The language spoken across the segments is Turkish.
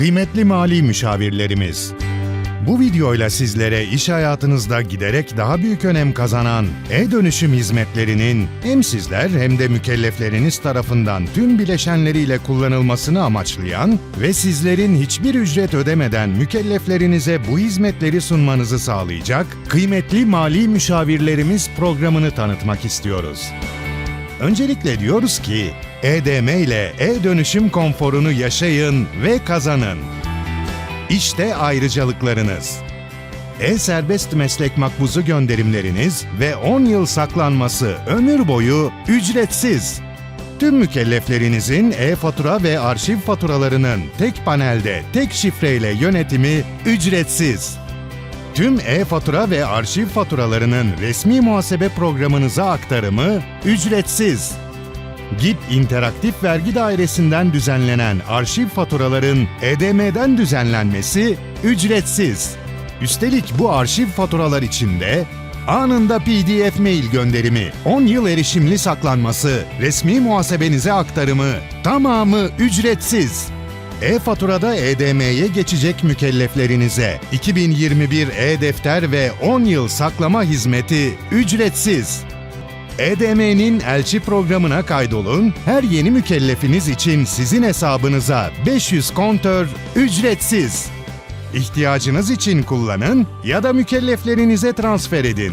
Kıymetli mali müşavirlerimiz, bu videoyla sizlere iş hayatınızda giderek daha büyük önem kazanan e-dönüşüm hizmetlerinin hem sizler hem de mükellefleriniz tarafından tüm bileşenleriyle kullanılmasını amaçlayan ve sizlerin hiçbir ücret ödemeden mükelleflerinize bu hizmetleri sunmanızı sağlayacak kıymetli mali müşavirlerimiz programını tanıtmak istiyoruz. Öncelikle diyoruz ki, EDM ile e-dönüşüm konforunu yaşayın ve kazanın. İşte ayrıcalıklarınız. E-Serbest Meslek Makbuzu gönderimleriniz ve 10 yıl saklanması ömür boyu ücretsiz. Tüm mükelleflerinizin e-fatura ve arşiv faturalarının tek panelde, tek şifreyle yönetimi ücretsiz. Tüm e-fatura ve arşiv faturalarının resmi muhasebe programınıza aktarımı ücretsiz. GİP İnteraktif Vergi Dairesi'nden düzenlenen arşiv faturaların EDM'den düzenlenmesi ücretsiz. Üstelik bu arşiv faturalar içinde anında PDF mail gönderimi, 10 yıl erişimli saklanması, resmi muhasebenize aktarımı tamamı ücretsiz. E-faturada EDM'ye geçecek mükelleflerinize 2021 e-defter ve 10 yıl saklama hizmeti ücretsiz. EDM'nin elçi programına kaydolun, her yeni mükellefiniz için sizin hesabınıza 500 kontör ücretsiz. İhtiyacınız için kullanın ya da mükelleflerinize transfer edin.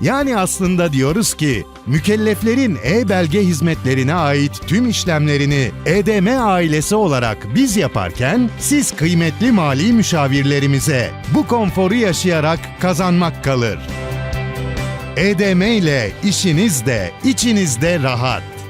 Yani aslında diyoruz ki, mükelleflerin e-belge hizmetlerine ait tüm işlemlerini EDM ailesi olarak biz yaparken, siz kıymetli mali müşavirlerimize bu konforu yaşayarak kazanmak kalır. EDM ile işiniz de içinizde rahat.